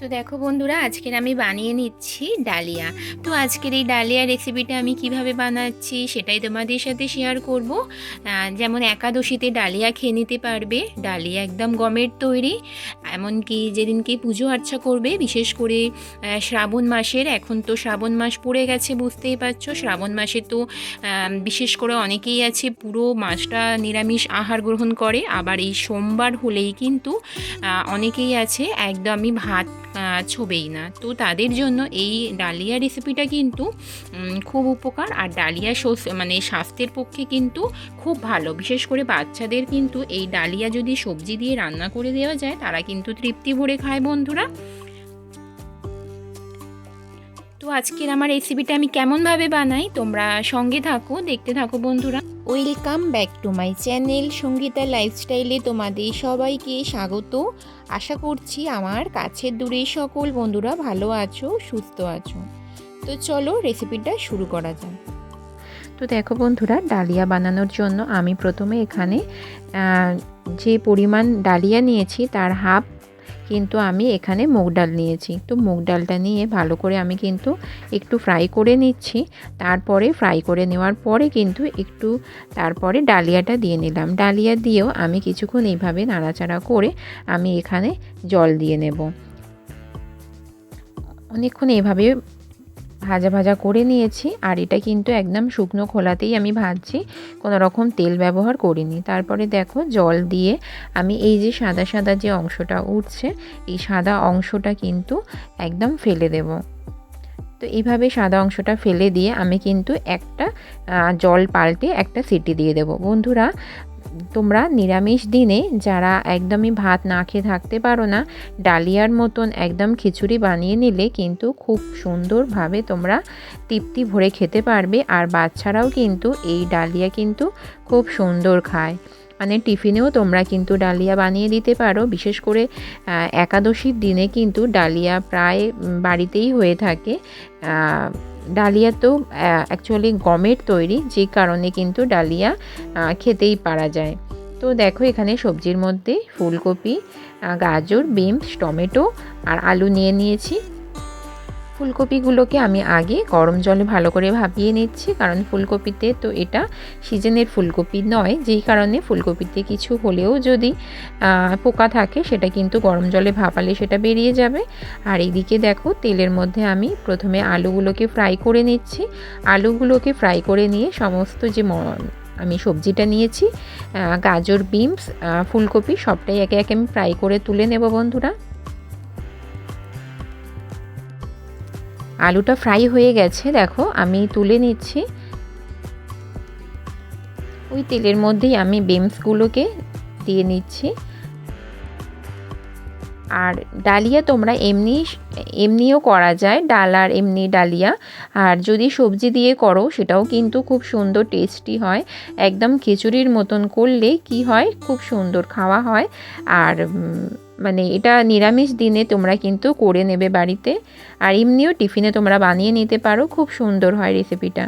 তো দেখো বন্ধুরা, আজকের আমি বানিয়ে নিচ্ছি ডালিয়া। তো আজকের এই ডালিয়া রেসিপিটা আমি কীভাবে বানাচ্ছি সেটাই তোমাদের সাথে শেয়ার করব। যেমন একাদশীতে ডালিয়া খেয়ে নিতে পারবে, ডালিয়া একদম গমের তৈরি। এমনকি যেদিনকে পুজো আর্চা করবে, বিশেষ করে শ্রাবণ মাসের, এখন তো শ্রাবণ মাস পড়ে গেছে বুঝতেই পারছ। শ্রাবণ মাসে তো বিশেষ করে অনেকেই আছে পুরো মাসটা নিরামিষ আহার গ্রহণ করে। আবার এই সোমবার হলেই কিন্তু অনেকেই আছে একদমই ভাত ছোবেই না। তো তাদের জন্য এই ডালিয়া রেসিপিটা কিন্তু খুব উপকার। আর ডালিয়া মানে স্বাস্থ্যের পক্ষে কিন্তু খুব ভালো। বিশেষ করে বাচ্চাদের কিন্তু এই ডালিয়া যদি সবজি দিয়ে রান্না করে দেওয়া যায়, তারা কিন্তু তৃপ্তি ভরে খায় বন্ধুরা। তো আজকের আমার রেসিপিটা আমি কেমনভাবে বানাই, তোমরা সঙ্গে থাকো, দেখতে থাকো বন্ধুরা। Welcome back to my channel Sangeeta লাইফস্টাইলে তোমাদের সবাইকে স্বাগত। আশা করছি আমার কাছের দূরে সকল বন্ধুরা ভালো আছো, সুস্থ আছো। তো চলো রেসিপিটা শুরু করা যাক। তো দেখো বন্ধুরা, ডালিয়া বানানোর জন্য আমি প্রথমে এখানে যে পরিমাণ ডালিয়া নিয়েছি, তার হাফ কিন্তু আমি এখানে মুগ ডাল নিয়েছি। তো মুগ ডালটা নিয়ে ভালো করে আমি কিন্তু একটু ফ্রাই করে নিচ্ছি। তারপরে ফ্রাই করে নেওয়ার পরে কিন্তু একটু তারপরে ডালিয়াটা দিয়ে নিলাম। ডালিয়া দিয়েও আমি কিছুক্ষণ এইভাবে নাড়াচাড়া করে আমি এখানে জল দিয়ে নেব। অনেকক্ষণ এইভাবে ভাজা ভাজা করে নিয়েছি আর এটা কিন্তু একদম শুকনো খোলাতেই আমি ভাজছি। কোনো রকম তেল ব্যবহার করিনি। তারপরে দেখো জল দিয়ে আমি এই যে সাদা সাদা যে অংশটা উঠছে, এই সাদা অংশটা কিন্তু একদম ফেলে দেব। তো এইভাবে সাদা অংশটা ফেলে দিয়ে আমি কিন্তু একটা জল পাল্টে একটা সিটি দিয়ে দেব। বন্ধুরা তোমরা নিরামিষ দিনে যারা একদমই ভাত না খেয়ে থাকতে পারো না, ডালিয়ার মতন একদম খিচুড়ি বানিয়ে নিলে কিন্তু খুব সুন্দরভাবে তোমরা তৃপ্তি ভরে খেতে পারবে। আর বাচ্চারাও কিন্তু এই ডালিয়া কিন্তু খুব সুন্দর খায়। মানে টিফিনেও তোমরা কিন্তু ডালিয়া বানিয়ে দিতে পারো। বিশেষ করে একাদশীর দিনে কিন্তু ডালিয়া প্রায় বাড়িতেই হয়ে থাকে। ডালিয়া তো অ্যাকচুয়ালি গমের তৈরি, যে কারণে কিন্তু ডালিয়া খেতেই পারা যায়। তো দেখো এখানে সবজির মধ্যে ফুলকপি গাজর, বিনস, টমেটো আর আলু নিয়ে নিয়েছি। ফুলকপিগুলোকে আমি আগে গরম জলে ভালো করে ভাপিয়ে নিচ্ছি, কারণ ফুলকপিতে তো এটা সিজনের ফুলকপি নয়। যেই কারণে ফুলকপিতে কিছু হলেও যদি পোকা থাকে সেটা কিন্তু গরম জলে ভাপালে সেটা বেরিয়ে যাবে। আর এইদিকে দেখো, তেলের মধ্যে আমি প্রথমে আলুগুলোকে ফ্রাই করে নিচ্ছি। আলুগুলোকে ফ্রাই করে নিয়ে সমস্ত যে আমি সবজিটা নিয়েছি গাজর, বিনস ফুলকপি সবটাই একে একে আমি ফ্রাই করে তুলে নেব বন্ধুরা। আলুটা ফ্রাই হয়ে গেছে, দেখো, আমি তুলে নিচ্ছি। ওই তেলের মধ্যেই আমি বিমসগুলোকে দিয়ে নিচ্ছি। আর ডালিয়া তোমরা এমনি, এমনিও করা যায়, ডাল আর এমনি ডালিয়া। আর যদি সবজি দিয়ে করো, সেটাও কিন্তু খুব সুন্দর টেস্টি হয়। একদম খিচুড়ির মতন করলে কি হয়? খুব সুন্দর খাওয়া হয়। আর মানে এটা নিরামিষ দিনে তোমরা কিন্তু করে নেবে বাড়িতে। আর এমনিও টিফিনে তোমরা বানিয়ে নিতে পারো, খুব সুন্দর হয় রেসিপিটা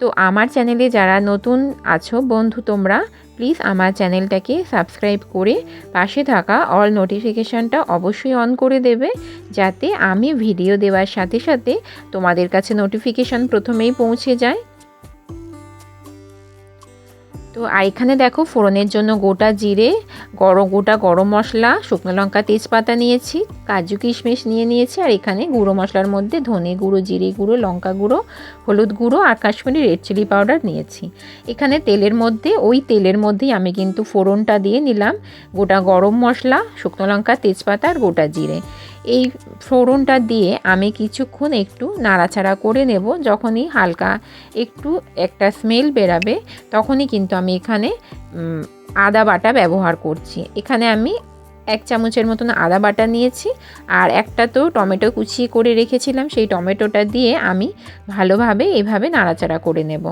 তো আমার চ্যানেলে যারা নতুন আছো, বন্ধু তোমরা প্লিজ আমার চ্যানেলটাকে সাবস্ক্রাইব করে পাশে থাকা অল নোটিফিকেশানটা অবশ্যই অন করে দেবে, যাতে আমি ভিডিও দেওয়ার সাথে সাথে তোমাদের কাছে নোটিফিকেশান প্রথমেই পৌঁছে যায়। তো আর এখানে দেখো ফোড়নের জন্য গোটা জিরে গরম গোটা গরম মশলা, শুকনো লঙ্কা, তেজপাতা নিয়েছি, কাজু কিশমিশ নিয়ে নিয়েছি, আর এখানে গুঁড়ো মশলার মধ্যে ধনে গুঁড়ো, জিরে গুঁড়ো, লঙ্কা গুঁড়ো, হলুদ গুঁড়ো আর কাশ্মীরি রেড চিলি পাউডার নিয়েছি। এখানে তেলের মধ্যে, ওই তেলের মধ্যেই আমি কিন্তু ফোড়নটা দিয়ে নিলাম গোটা গরম মশলা, শুকনো লঙ্কা, তেজপাতা আর গোটা জিরে। এই ফোড়নটা দিয়ে আমি কিছুক্ষণ একটু নাড়াচাড়া করে নেব। যখনই হালকা একটু একটা স্মেল বেরাবে, তখনই কিন্তু আমি এখানে আদা বাটা ব্যবহার করছি। এখানে আমি এক চামচের মতন আদা বাটা নিয়েছি আর একটা তো টমেটো কুচিয়ে করে রেখেছিলাম, সেই টমেটোটা দিয়ে আমি ভালোভাবে এভাবে নাড়াচাড়া করে নেব।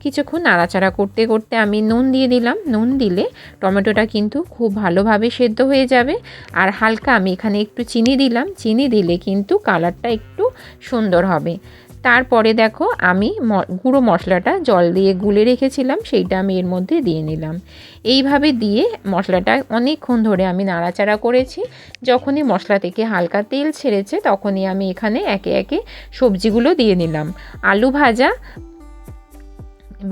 কিছুক্ষণ নাড়াচাড়া করতে করতে আমি নুন দিয়ে দিলাম। নুন দিলে টমেটোটা কিন্তু খুব ভালোভাবে সেদ্ধ হয়ে যাবে। আর হালকা আমি এখানে একটু চিনি দিলাম। চিনি দিলে কিন্তু কালারটা একটু সুন্দর হবে। তারপরে দেখো আমি গুঁড়ো মশলাটা জল দিয়ে গুলে রেখেছিলাম, সেইটা আমি এর মধ্যে দিয়ে নিলাম। এইভাবে দিয়ে মশলাটা অনেকক্ষণ ধরে আমি নাড়াচাড়া করেছি। যখনই মশলা থেকে হালকা তেল ছেড়েছে, তখনই আমি এখানে একে একে সবজিগুলো দিয়ে নিলাম। আলু ভাজা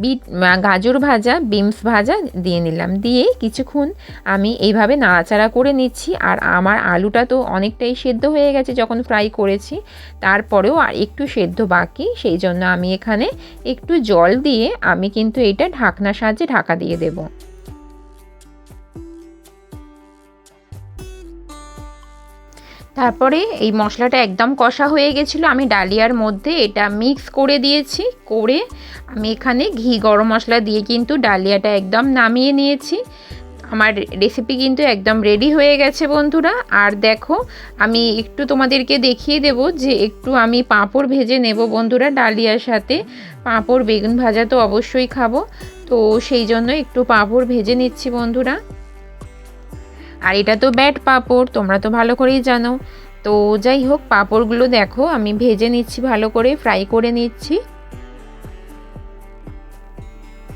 বিট গাজর ভাজা বিমস ভাজা দিয়ে নিলাম। দিয়ে কিছুক্ষণ আমি এইভাবে নাড়াচাড়া করে নিচ্ছি। আর আমার আলুটা তো অনেকটাই সেদ্ধ হয়ে গেছে যখন ফ্রাই করেছি। তারপরেও আর একটু সেদ্ধ বাকি। সেই জন্য আমি এখানে একটু জল দিয়ে আমি কিন্তু এটা ঢাকনা সাহায্যে ঢাকা দিয়ে দেবো। তারপরে এই মশলাটা একদম কষা হয়ে গেছিল। আমি ডালিয়ার মধ্যে এটা মিক্স করে দিয়েছি, করে আমি এখানে ঘি গরম মশলা দিয়ে কিন্তু ডালিয়াটা একদম নামিয়ে নিয়েছি। আমার রেসিপি কিন্তু একদম রেডি হয়ে গেছে বন্ধুরা। আর দেখো, আমি একটু তোমাদেরকে দেখিয়ে দেব যে একটু আমি পাঁপড় ভেজে নেব বন্ধুরা ডালিয়ার সাথে। পাঁপড়, বেগুন ভাজা তো অবশ্যই খাব। তো সেই জন্য একটু পাঁপড় ভেজে নিচ্ছি বন্ধুরা। আর এটা তো ব্যাট পাঁপড়, তোমরা তো ভালো করেই জানো। তো যাই হোক, পাঁপড়গুলো দেখো, আমি ভেজে নিচ্ছি ভালো করে, ফ্রাই করে নিচ্ছি।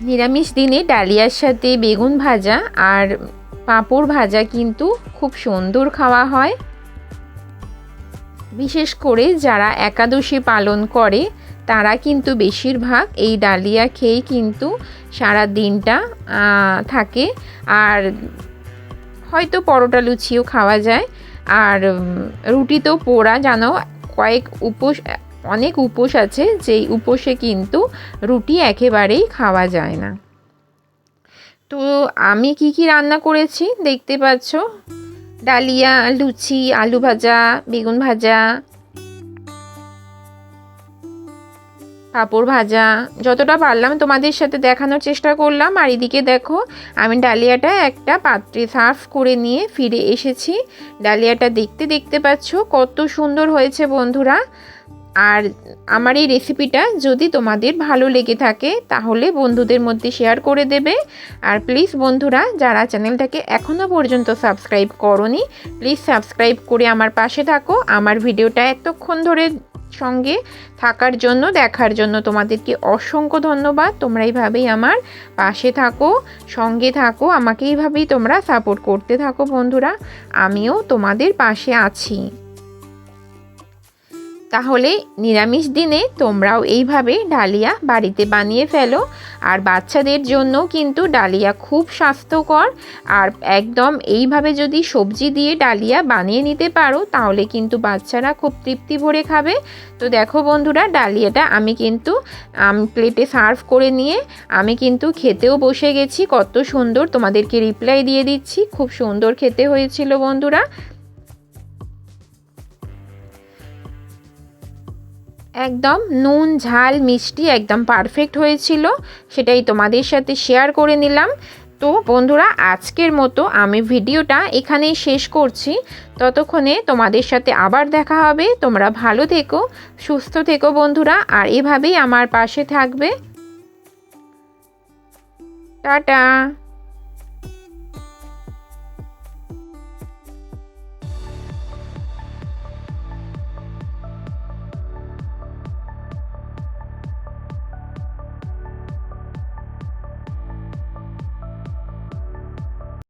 নিরামিষ দিনে ডালিয়ার সাথে বেগুন ভাজা আর পাঁপড় ভাজা কিন্তু খুব সুন্দর খাওয়া হয়। বিশেষ করে যারা একাদশী পালন করে, তারা কিন্তু বেশিরভাগ এই ডালিয়া খেয়েই কিন্তু সারা দিনটা থাকে। আর হয়তো পরোটা লুচিও খাওয়া যায়। আর রুটি তো পোড়া, জানো? কয়েক উপোস, অনেক উপোস আছে, যেই উপোসে কিন্তু রুটি একেবারেই খাওয়া যায় না। তো আমি কি কি রান্না করেছি দেখতে পাচ্ছ? ডালিয়া, লুচি, আলু ভাজা, বেগুন ভাজা পাঁপড় ভাজা, যতটা পারলাম তোমাদের সাথে দেখানোর চেষ্টা করলাম। আর এদিকে দেখো, আমি ডালিয়াটা একটা পাত্রে সার্ভ করে নিয়ে ফিরে এসেছি। ডালিয়াটা দেখতে দেখতে পাচ্ছ, কত সুন্দর হয়েছে বন্ধুরা। আর আমার এই রেসিপিটা যদি তোমাদের ভালো লেগে থাকে, তাহলে বন্ধুদের মধ্যে শেয়ার করে দেবে। আর প্লিজ বন্ধুরা, যারা চ্যানেলটাকে এখনও পর্যন্ত সাবস্ক্রাইব করনি প্লিজ সাবস্ক্রাইব করে আমার পাশে থাকো। আমার ভিডিওটা এতক্ষণ ধরে সঙ্গে থাকার জন্য, দেখার জন্য তোমাদেরকে অসংখ্য ধন্যবাদ। তোমরা এইভাবেই আমার পাশে থাকো, সঙ্গে থাকো, আমাকে এইভাবেই তোমরা সাপোর্ট করতে থাকো বন্ধুরা। আমিও তোমাদের পাশে আছি। তাহলে নিরামিষ দিনে তোমরাও এইভাবে ডালিয়া বাড়িতে বানিয়ে ফেলো। আর বাচ্চাদের জন্য কিন্তু ডালিয়া খুব স্বাস্থ্যকর। আর একদম এইভাবে যদি সবজি দিয়ে ডালিয়া বানিয়ে নিতে পারো, তাহলে কিন্তু বাচ্চারা খুব তৃপ্তি ভরে খাবে। তো দেখো বন্ধুরা, ডালিয়াটা আমি কিন্তু প্লেটে সার্ভ করে নিয়ে আমি কিন্তু খেতেও বসে গেছি। কত সুন্দর তোমাদেরকে রিপ্লাই দিয়ে দিচ্ছি। খুব সুন্দর খেতে হয়েছিল বন্ধুরা। একদম নুন, ঝাল, মিষ্টি একদম পারফেক্ট হয়েছিল। সেটাই তোমাদের সাথে শেয়ার করে নিলাম। তো বন্ধুরা, আজকের মতো আমি ভিডিওটা এখানেই শেষ করছি। ততক্ষণে তোমাদের সাথে আবার দেখা হবে। তোমরা ভালো থেকো, সুস্থ থেকো বন্ধুরা, আর এভাবেই আমার পাশে থাকবে। টাটা!